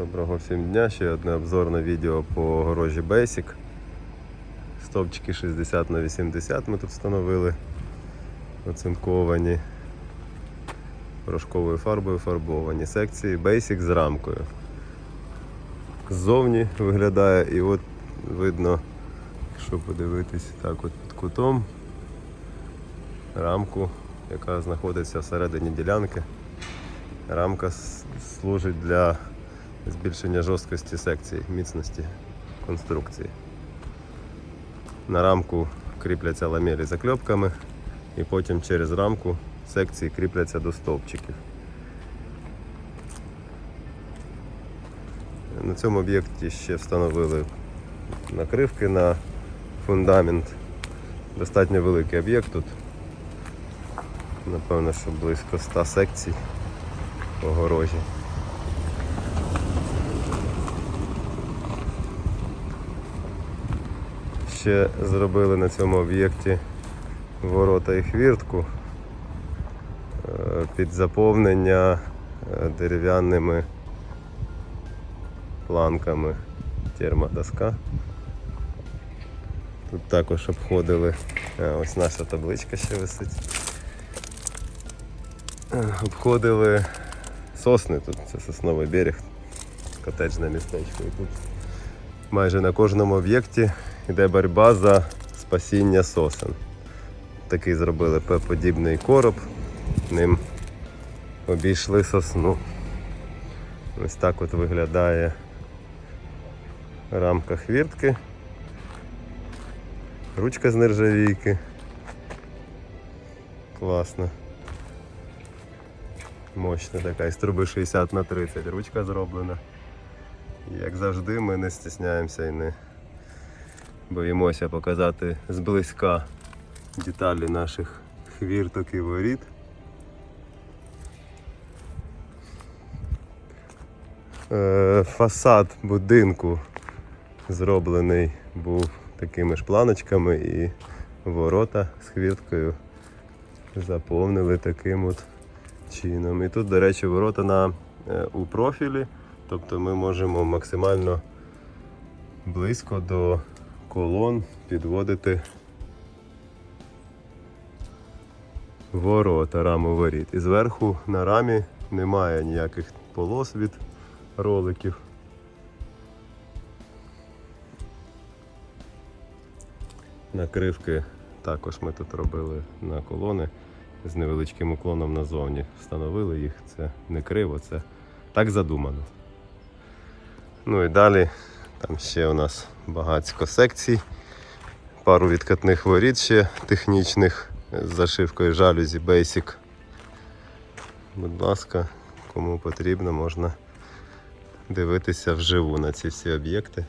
Доброго всім дня. Ще одне обзорне відео по огорожі Basic. Стовпчики 60 на 80 ми тут встановили. Оцинковані. Порошковою фарбою фарбовані. Секції Basic з рамкою. Ззовні виглядає і от видно, якщо подивитись так от під кутом, рамку, яка знаходиться всередині ділянки. Рамка служить для збільшення жорсткості секції, міцності конструкції. На рамку кріпляться ламелі закльопками і потім через рамку секції кріпляться до стовпчиків. На цьому об'єкті ще встановили накривки на фундамент. Достатньо великий об'єкт тут. Напевно, що близько 100 секцій огорожі. Ще зробили на цьому об'єкті ворота і хвіртку е, під заповнення е, дерев'яними планками термодоска. Тут також обходили, е, ось наша табличка ще висить. Обходили сосни, тут це сосновий берег, котеджне містечко. І тут майже на кожному об'єкті йде боротьба за спасіння сосен. Такий зробили П-подібний короб, ним обійшли сосну. Ось так от виглядає рамка хвіртки, ручка з нержавійки. Класно. Мощна така, із труби 60 на 30 ручка зроблена. Як завжди, ми не стісняємося і не боїмося показати зблизька деталі наших хвірток і воріт. Е, Фасад будинку зроблений був такими ж планочками і ворота з хвірткою заповнили таким от чином. І тут, до речі, ворота на, е, у профілі, тобто ми можемо максимально близько до колон підводити ворота, раму воріт. І зверху на рамі немає ніяких полос від роликів. Накривки також ми тут робили на колони з невеличким уклоном назовні. Встановили їх, це не криво, це так задумано. Ну і далі там ще у нас багатько секцій, пару відкатних воріт ще технічних з зашивкою жалюзі Basic. Будь ласка, кому потрібно, можна дивитися вживу на ці всі об'єкти.